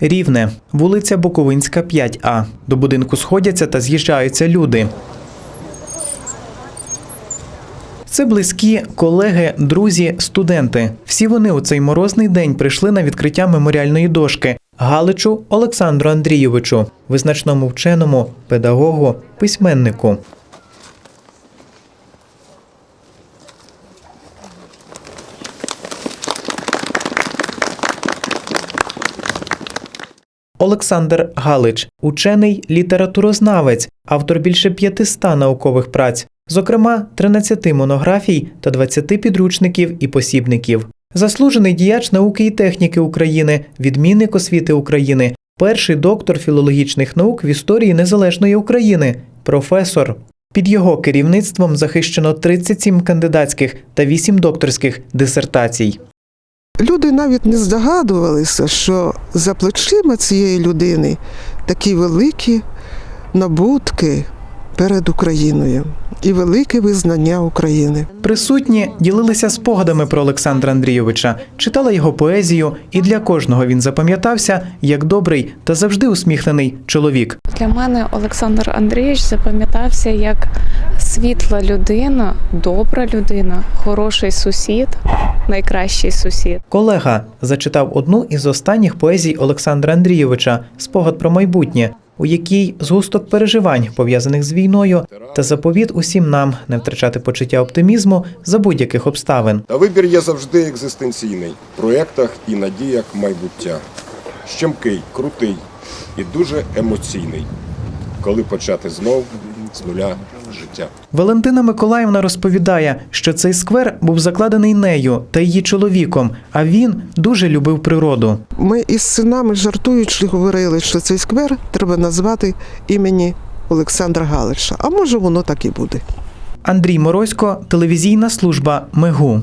Рівне, вулиця Буковинська, 5А. До будинку сходяться та з'їжджаються люди. Це близькі колеги, друзі, студенти. Всі вони у цей морозний день прийшли на відкриття меморіальної дошки Галичу Олександру Андрійовичу, визначному вченому, педагогу, письменнику. Олександр Галич, учений літературознавець, автор більше 500 наукових праць, зокрема 13 монографій та 20 підручників і посібників. Заслужений діяч науки і техніки України, відмінник освіти України, перший доктор філологічних наук в історії незалежної України, професор. Під його керівництвом захищено 37 кандидатських та 8 докторських дисертацій. Люди навіть не здогадувалися, що за плечима цієї людини такі великі набутки перед Україною і велике визнання України. Присутні ділилися спогадами про Олександра Андрійовича, читали його поезію, і для кожного він запам'ятався як добрий та завжди усміхнений чоловік. Для мене Олександр Андрійович запам'ятався як світла людина, добра людина, хороший сусід, найкращий сусід. Колега зачитав одну із останніх поезій Олександра Андрійовича Спогад про майбутнє, у якій згусток переживань, пов'язаних з війною, та заповіт усім нам не втрачати почуття оптимізму за будь-яких обставин. Та вибір є завжди екзистенційний в проєктах і надіях майбуття. Щемкий, крутий і дуже емоційний. Коли почати знов з нуля життя. Валентина Миколаївна розповідає, що цей сквер був закладений нею та її чоловіком, а він дуже любив природу. Ми із синами жартуючи говорили, що цей сквер треба назвати імені Олександра Галиша. А може воно так і буде. Андрій Морозько, телевізійна служба Мегу.